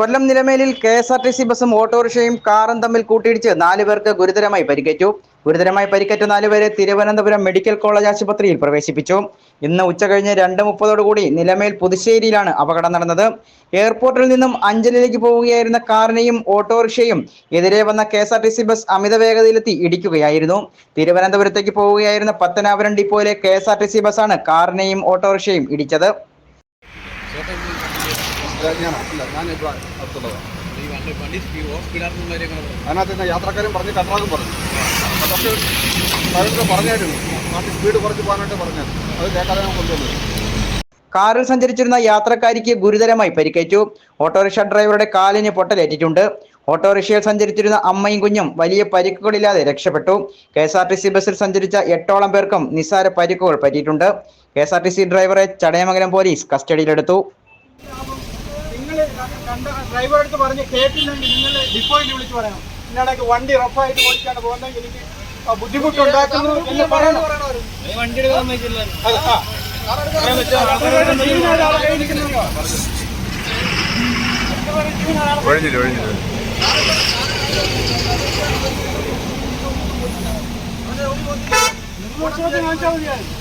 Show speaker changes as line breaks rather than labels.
കൊല്ലം നിലമേലിൽ K S R T C ബസും ഓട്ടോറിക്ഷയും കാറും തമ്മിൽ കൂട്ടിയിടിച്ച് നാലുപേർക്ക് ഗുരുതരമായി പരിക്കേറ്റു. ഗുരുതരമായി പരിക്കേറ്റ നാലുപേരെ തിരുവനന്തപുരം മെഡിക്കൽ കോളേജ് ആശുപത്രിയിൽ പ്രവേശിപ്പിച്ചു. ഇന്ന് ഉച്ചകഴിഞ്ഞ് രണ്ട് മുപ്പതോടുകൂടി നിലമേൽ പുതുശ്ശേരിയിലാണ് അപകടം നടന്നത്. എയർപോർട്ടിൽ നിന്നും അഞ്ചലിലേക്ക് പോവുകയായിരുന്ന കാറിനെയും ഓട്ടോറിക്ഷയും എതിരെ വന്ന K S R T C bus അമിത വേഗതയിലെത്തി ഇടിക്കുകയായിരുന്നു. തിരുവനന്തപുരത്തേക്ക് പോവുകയായിരുന്ന Pathanapuram ഡിപ്പോയിലെ K S R T C ബസ്സാണ് കാറിനെയും ഓട്ടോറിക്ഷയും ഇടിച്ചത്.
അതിനകത്ത് തന്നെ യാത്രക്കാരും പറഞ്ഞ് കർണാകും പറഞ്ഞു. അതൊക്കെ ഡ്രൈവർക്ക് പറഞ്ഞായിരുന്നു നാട്ടിൽ സ്പീഡ് കുറച്ച് പോകാനായിട്ട് പറഞ്ഞായിരുന്നു അത് കേൾക്കാതെ ഞാൻ കൊണ്ടുവന്നത്
കാറിൽ സഞ്ചരിച്ചിരുന്ന യാത്രക്കാരിക്ക് ഗുരുതരമായി പരിക്കേറ്റു. ഓട്ടോറിക്ഷ ഡ്രൈവറുടെ കാലിന് പൊട്ടലേറ്റിട്ടുണ്ട്. ഓട്ടോറിക്ഷയിൽ സഞ്ചരിച്ചിരുന്ന അമ്മയും കുഞ്ഞും വലിയ പരിക്കുകളില്ലാതെ രക്ഷപ്പെട്ടു. K S R T C ബസ്സിൽ സഞ്ചരിച്ച എട്ടോളം പേർക്കും നിസ്സാര പരിക്കുകൾ പറ്റിയിട്ടുണ്ട്. K S R T C ഡ്രൈവറെ ചടയമംഗലം പോലീസ് കസ്റ്റഡിയിലെടുത്തു.
നിങ്ങൾ കണ്ട ഡ്രൈവറെ അടുത്ത് പറഞ്ഞ് കേട്ടില്ലെങ്കിൽ നിങ്ങൾ ഡിപ്പോയിൽ വിളിച്ച് പറയണം. ഇന്നടക്ക് വണ്ടി റഫായിട്ട് ഓടിക്കാണ്ട് പോകുന്നെങ്കിൽ എനിക്ക് ബുദ്ധിമുട്ടുണ്ടാക്കുന്നു എന്ന് പറയണം.
ഒഴിഞ്ഞില്ല ഒഴിഞ്ഞില്ല.
ദിവസം കാണിച്ചാൽ മതിയായിരുന്നു